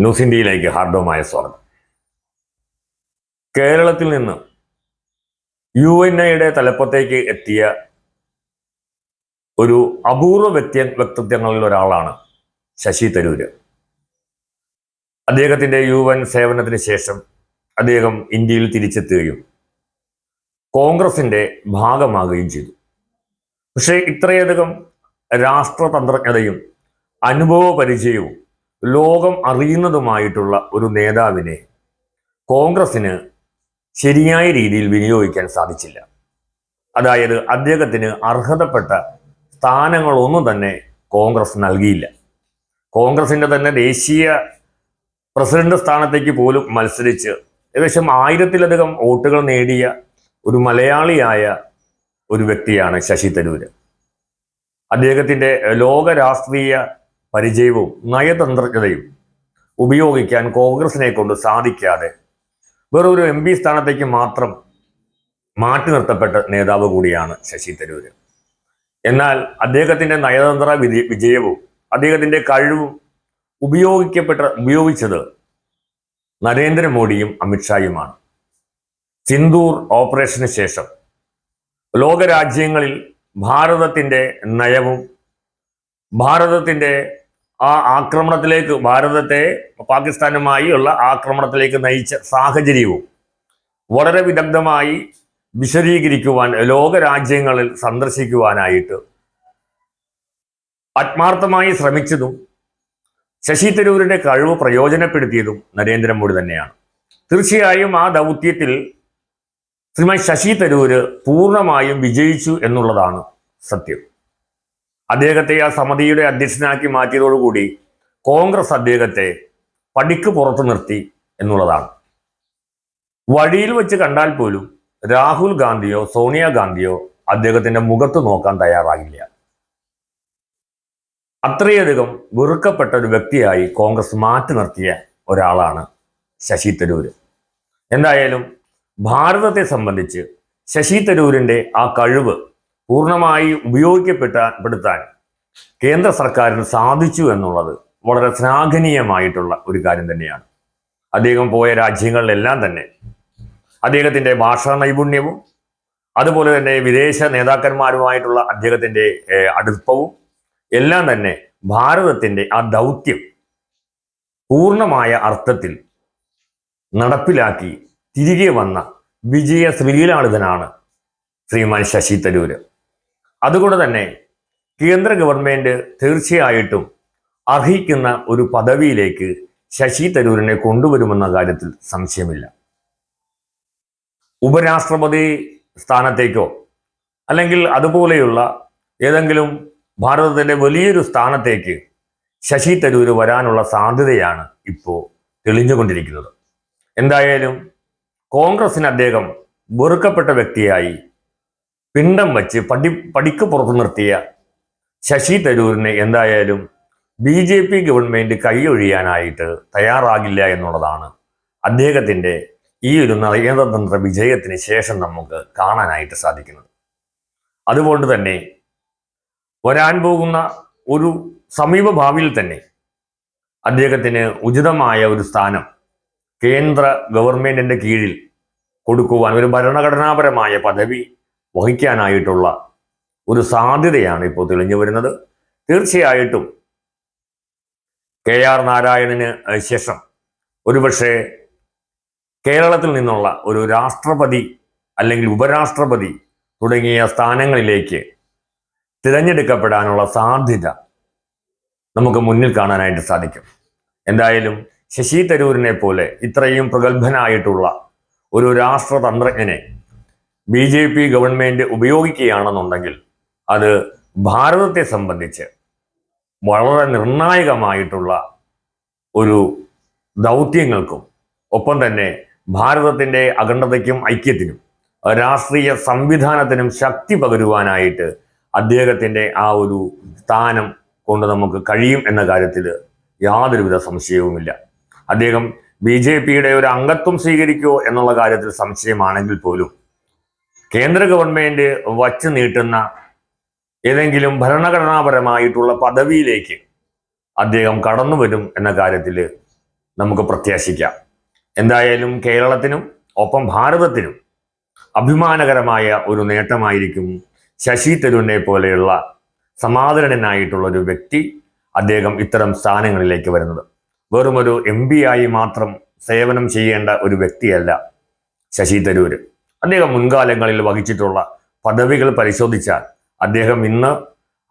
News ഇന്ത്യയിലേക്ക് ഹാർദവമായ സ്വാഗതം. കേരളത്തിൽ നിന്ന് യു എൻ ഐയുടെ തലപ്പത്തേക്ക് എത്തിയ ഒരു അപൂർവ വ്യക്തി വ്യക്തിത്വങ്ങളിൽ ഒരാളാണ് ശശി തരൂര്. അദ്ദേഹത്തിന്റെ യു എൻ സേവനത്തിന് ശേഷം അദ്ദേഹം ഇന്ത്യയിൽ തിരിച്ചെത്തുകയും കോൺഗ്രസിന്റെ ഭാഗമാകുകയും ചെയ്തു. പക്ഷേ ഇത്രയധികം രാഷ്ട്രതന്ത്രജ്ഞതയും അനുഭവ പരിചയവും ലോകം അറിയുന്നതുമായിട്ടുള്ള ഒരു നേതാവിനെ കോൺഗ്രസിന് ശരിയായ രീതിയിൽ വിനിയോഗിക്കാൻ സാധിച്ചില്ല. അതായത് അദ്ദേഹത്തിന് അർഹതപ്പെട്ട സ്ഥാനങ്ങളൊന്നും തന്നെ കോൺഗ്രസ് നൽകിയില്ല. കോൺഗ്രസിന്റെ തന്നെ ദേശീയ പ്രസിഡന്റ് സ്ഥാനത്തേക്ക് പോലും മത്സരിച്ച് ഏകദേശം ആയിരത്തിലധികം വോട്ടുകൾ നേടിയ ഒരു മലയാളിയായ ഒരു വ്യക്തിയാണ് ശശി തരൂര്. അദ്ദേഹത്തിന്റെ ലോക രാഷ്ട്രീയ പരിചയവും നയതന്ത്രജ്ഞതയും ഉപയോഗിക്കാൻ കോൺഗ്രസിനെ കൊണ്ട് സാധിക്കാതെ വെറൊരു എം പി സ്ഥാനത്തേക്ക് മാത്രം മാറ്റി നിർത്തപ്പെട്ട നേതാവ് കൂടിയാണ് ശശി തരൂര് എന്നാൽ അദ്ദേഹത്തിന്റെ നയതന്ത്ര വിജയ വിജയവും അദ്ദേഹത്തിന്റെ കഴിവും ഉപയോഗിക്കപ്പെട്ട ഉപയോഗിച്ചത് നരേന്ദ്രമോദിയും അമിത്ഷായുമാണ്. സിന്ദൂർ ഓപ്പറേഷന് ശേഷം ലോകരാജ്യങ്ങളിൽ ഭാരതത്തിന്റെ നയവും ഭാരതത്തിന്റെ ആ ആക്രമണത്തിലേക്ക് ഭാരതത്തെ പാകിസ്ഥാനുമായി ഉള്ള ആക്രമണത്തിലേക്ക് നയിച്ച സാഹചര്യവും വളരെ വിദഗ്ധമായി വിശദീകരിക്കുവാൻ ലോകരാജ്യങ്ങളിൽ സന്ദർശിക്കുവാനായിട്ട് ആത്മാർത്ഥമായി ശ്രമിച്ചതും ശശി തരൂരിന്റെ കഴിവ് പ്രയോജനപ്പെടുത്തിയതും നരേന്ദ്രമോദി തന്നെയാണ്. തീർച്ചയായും ആ ദൗത്യത്തിൽ ശ്രീമാൻ ശശി തരൂര് പൂർണമായും വിജയിച്ചു എന്നുള്ളതാണ് സത്യം. അദ്ദേഹത്തെ ആ സമിതിയുടെ അധ്യക്ഷനാക്കി മാറ്റിയതോടുകൂടി കോൺഗ്രസ് അദ്ദേഹത്തെ പടിക്ക് പുറത്തു നിർത്തി എന്നുള്ളതാണ്. വഴിയിൽ വെച്ച് കണ്ടാൽ പോലും രാഹുൽ ഗാന്ധിയോ സോണിയാഗാന്ധിയോ അദ്ദേഹത്തിന്റെ മുഖത്ത് നോക്കാൻ തയ്യാറാകില്ല അത്രയധികം വെറുക്കപ്പെട്ട ഒരു വ്യക്തിയായി കോൺഗ്രസ് മാറ്റി നിർത്തിയ ഒരാളാണ് ശശി തരൂര്. എന്തായാലും ഭാരതത്തെ സംബന്ധിച്ച് ശശി തരൂരിന്റെ ആ കഴിവ് പൂർണമായി ഉപയോഗിക്കപ്പെട്ട പെടുത്താൻ കേന്ദ്ര സർക്കാരിന് സാധിച്ചു എന്നുള്ളത് വളരെ ശ്ലാഘനീയമായിട്ടുള്ള ഒരു കാര്യം തന്നെയാണ്. അദ്ദേഹം പോയ രാജ്യങ്ങളിലെല്ലാം തന്നെ അദ്ദേഹത്തിന്റെ ഭാഷാ നൈപുണ്യവും അതുപോലെ തന്നെ വിദേശ നേതാക്കന്മാരുമായിട്ടുള്ള അദ്ദേഹത്തിന്റെ അടുപ്പവും എല്ലാം തന്നെ ഭാരതത്തിന്റെ ആ ദൗത്യം പൂർണമായ അർത്ഥത്തിൽ നടപ്പിലാക്കി തിരികെ വന്ന വിജയ ശ്രീലാളിതനാണ് ശ്രീമാൻ ശശി തരൂര്. അതുകൊണ്ട് തന്നെ കേന്ദ്ര ഗവൺമെന്റ് തീർച്ചയായിട്ടും അർഹിക്കുന്ന ഒരു പദവിയിലേക്ക് ശശി തരൂരിനെ കൊണ്ടുവരുമെന്ന കാര്യത്തിൽ സംശയമില്ല. ഉപരാഷ്ട്രപതി സ്ഥാനത്തേക്കോ അല്ലെങ്കിൽ അതുപോലെയുള്ള ഏതെങ്കിലും ഭാരതത്തിന്റെ വലിയൊരു സ്ഥാനത്തേക്ക് ശശി തരൂര് വരാനുള്ള സാധ്യതയാണ് ഇപ്പോൾ തെളിഞ്ഞുകൊണ്ടിരിക്കുന്നത്. എന്തായാലും കോൺഗ്രസിന് അദ്ദേഹം വെറുക്കപ്പെട്ട വ്യക്തിയായി പിണ്ടം വച്ച് പടി പടിക്ക് പുറത്തു നിർത്തിയ ശശി തരൂരിനെ എന്തായാലും ബി ജെ പി ഗവൺമെന്റ് കൈയൊഴിയാനായിട്ട് തയ്യാറാകില്ല എന്നുള്ളതാണ് അദ്ദേഹത്തിന്റെ ഈ ഒരു നയതന്ത്ര വിജയത്തിന് ശേഷം നമുക്ക് കാണാനായിട്ട് സാധിക്കുന്നത്. അതുകൊണ്ട് തന്നെ വരാൻ പോകുന്ന ഒരു സമീപ ഭാവിയിൽ തന്നെ അദ്ദേഹത്തിന് ഉചിതമായ ഒരു സ്ഥാനം കേന്ദ്ര ഗവൺമെന്റിന്റെ കീഴിൽ കൊടുക്കുവാൻ ഒരു ഭരണഘടനാപരമായ പദവി വഹിക്കാനായിട്ടുള്ള ഒരു സാധ്യതയാണ് ഇപ്പോൾ തെളിഞ്ഞു വരുന്നത്. തീർച്ചയായിട്ടും കെ ആർ നാരായണന് ശേഷം ഒരുപക്ഷെ കേരളത്തിൽ നിന്നുള്ള ഒരു രാഷ്ട്രപതി അല്ലെങ്കിൽ ഉപരാഷ്ട്രപതി തുടങ്ങിയ സ്ഥാനങ്ങളിലേക്ക് തിരഞ്ഞെടുക്കപ്പെടാനുള്ള സാധ്യത നമുക്ക് മുന്നിൽ കാണാനായിട്ട് സാധിക്കും. എന്തായാലും ശശി തരൂരിനെ പോലെ ഇത്രയും പ്രഗത്ഭനായിട്ടുള്ള ഒരു രാഷ്ട്രതന്ത്രജ്ഞനെ ബി ജെ പി ഗവൺമെന്റ് ഉപയോഗിക്കുകയാണെന്നുണ്ടെങ്കിൽ അത് ഭാരതത്തെ സംബന്ധിച്ച് വളരെ നിർണായകമായിട്ടുള്ള ഒരു ദൗത്യങ്ങൾക്കും ഒപ്പം തന്നെ ഭാരതത്തിന്റെ അഖണ്ഡതയ്ക്കും ഐക്യത്തിനും രാഷ്ട്രീയ സംവിധാനത്തിനും ശക്തി പകരുവാനായിട്ട് അദ്ദേഹത്തിന്റെ ആ ഒരു സ്ഥാനം കൊണ്ട് നമുക്ക് കഴിയും എന്ന കാര്യത്തിൽ യാതൊരുവിധ സംശയവുമില്ല. അദ്ദേഹം ബി ജെ പിയുടെ ഒരു അംഗത്വം സ്വീകരിക്കുമോ എന്നുള്ള കാര്യത്തിൽ സംശയമാണെങ്കിൽ പോലും കേന്ദ്ര ഗവൺമെന്റ് വച്ചു നീട്ടുന്ന ഏതെങ്കിലും ഭരണഘടനാപരമായിട്ടുള്ള പദവിയിലേക്ക് അദ്ദേഹം കടന്നു വരും എന്ന കാര്യത്തിൽ നമുക്ക് പ്രത്യാശിക്കാം. എന്തായാലും കേരളത്തിനും ഒപ്പം ഭാരതത്തിനും അഭിമാനകരമായ ഒരു നേട്ടമായിരിക്കും ശശി തരൂരിനെ പോലെയുള്ള സമാധാനനായിട്ടുള്ള ഒരു വ്യക്തി അദ്ദേഹം ഇത്തരം സ്ഥാനങ്ങളിലേക്ക് വരുന്നത്. വെറുമൊരു എം ആയി മാത്രം സേവനം ചെയ്യേണ്ട ഒരു വ്യക്തിയല്ല ശശി തരൂര്. അദ്ദേഹം മുൻകാലങ്ങളിൽ വഹിച്ചിട്ടുള്ള പദവികൾ പരിശോധിച്ചാൽ അദ്ദേഹം ഇന്ന്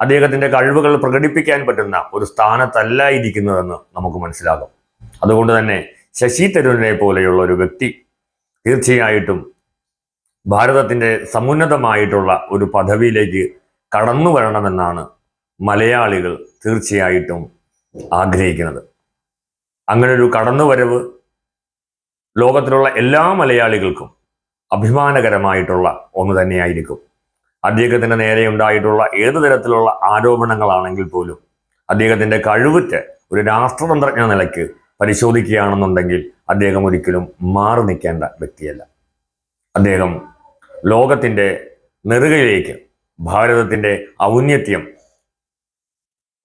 അദ്ദേഹത്തിന്റെ കഴിവുകൾ പ്രകടിപ്പിക്കാൻ പറ്റുന്ന ഒരു സ്ഥാനത്തല്ല ഇരിക്കുന്നതെന്ന് നമുക്ക് മനസ്സിലാകും. അതുകൊണ്ട് തന്നെ ശശി തരൂരിനെ പോലെയുള്ള ഒരു വ്യക്തി തീർച്ചയായിട്ടും ഭാരതത്തിന്റെ സമുന്നതമായിട്ടുള്ള ഒരു പദവിയിലേക്ക് കടന്നു വരണമെന്നാണ് മലയാളികൾ തീർച്ചയായിട്ടും ആഗ്രഹിക്കുന്നത്. അങ്ങനൊരു കടന്നുവരവ് ലോകത്തിലുള്ള എല്ലാ മലയാളികൾക്കും അഭിമാനകരമായിട്ടുള്ള ഒന്ന് തന്നെയായിരിക്കും. അദ്ദേഹത്തിന് നേരെ ഉണ്ടായിട്ടുള്ള ഏത് തരത്തിലുള്ള ആരോപണങ്ങളാണെങ്കിൽ പോലും അദ്ദേഹത്തിന്റെ കഴിവുറ്റ് ഒരു രാഷ്ട്രതന്ത്രജ്ഞ നിലയ്ക്ക് പരിശോധിക്കുകയാണെന്നുണ്ടെങ്കിൽ അദ്ദേഹം ഒരിക്കലും മാറി നിൽക്കേണ്ട വ്യക്തിയല്ല. അദ്ദേഹം ലോകത്തിന്റെ നെറുകയിലേക്ക് ഭാരതത്തിന്റെ ഔന്നത്യം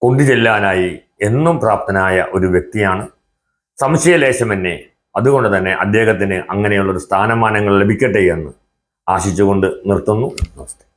കൊണ്ടുചെല്ലാനായി എന്നും പ്രാപ്തനായ ഒരു വ്യക്തിയാണ്. സംശയലേശമെന്നെ അതുകൊണ്ട് തന്നെ അദ്ദേഹത്തിന് അങ്ങനെയുള്ളൊരു സ്ഥാനമാനങ്ങൾ ലഭിക്കട്ടെ എന്ന് ആശിച്ചുകൊണ്ട് നിർത്തുന്നു. നമസ്തേ.